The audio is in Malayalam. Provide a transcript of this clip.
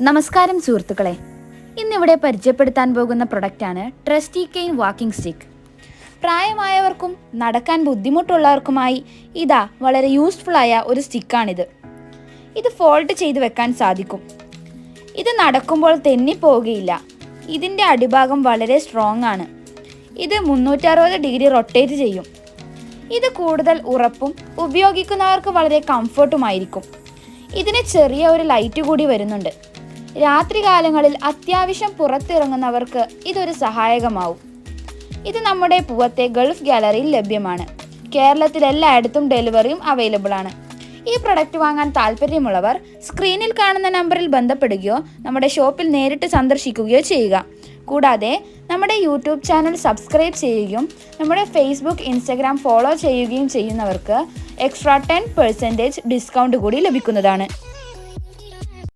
നമസ്കാരം സുഹൃത്തുക്കളെ. ഇന്നിവിടെ പരിചയപ്പെടുത്താൻ പോകുന്ന പ്രൊഡക്റ്റാണ് ട്രസ്റ്റി കെയിൻ വാക്കിംഗ് സ്റ്റിക്ക്. പ്രായമായവർക്കും നടക്കാൻ ബുദ്ധിമുട്ടുള്ളവർക്കുമായി ഇതാ വളരെ യൂസ്ഫുൾ ആയ ഒരു സ്റ്റിക്കാണിത്. ഇത് ഫോൾഡ് ചെയ്ത് വെക്കാൻ സാധിക്കും. ഇത് നടക്കുമ്പോൾ തെന്നിപ്പോവുകയില്ല. ഇതിന്റെ അടിഭാഗം വളരെ സ്ട്രോങ് ആണ്. ഇത് മുന്നൂറ്ററുപത് ഡിഗ്രി റൊട്ടേറ്റ് ചെയ്യും. ഇത് കൂടുതൽ ഉറപ്പും ഉപയോഗിക്കുന്നവർക്ക് വളരെ കംഫർട്ടുമായിരിക്കും ഇതിന് ചെറിയ ഒരു ലൈറ്റ് കൂടി വരുന്നുണ്ട്. രാത്രികാലങ്ങളിൽ അത്യാവശ്യം പുറത്തിറങ്ങുന്നവർക്ക് ഇതൊരു സഹായകമാവും. ഇത് നമ്മുടെ പൂവത്തെ ഗൾഫ് ഗാലറിയിൽ ലഭ്യമാണ്. കേരളത്തിൽ എല്ലായിടത്തും ഡെലിവറിയും അവൈലബിൾ ആണ്. ഈ പ്രൊഡക്റ്റ് വാങ്ങാൻ താല്പര്യമുള്ളവർ സ്ക്രീനിൽ കാണുന്ന നമ്പറിൽ ബന്ധപ്പെടുകയോ നമ്മുടെ ഷോപ്പിൽ നേരിട്ട് സന്ദർശിക്കുകയോ ചെയ്യുക. കൂടാതെ നമ്മുടെ യൂട്യൂബ് ചാനൽ സബ്സ്ക്രൈബ് ചെയ്യുകയും നമ്മുടെ ഫേസ്ബുക്ക് ഇൻസ്റ്റഗ്രാം ഫോളോ ചെയ്യുകയും ചെയ്യുന്നവർക്ക് എക്സ്ട്രാ ടെൻ പെർസെന്റേജ് ഡിസ്കൗണ്ട് കൂടി ലഭിക്കുന്നതാണ്.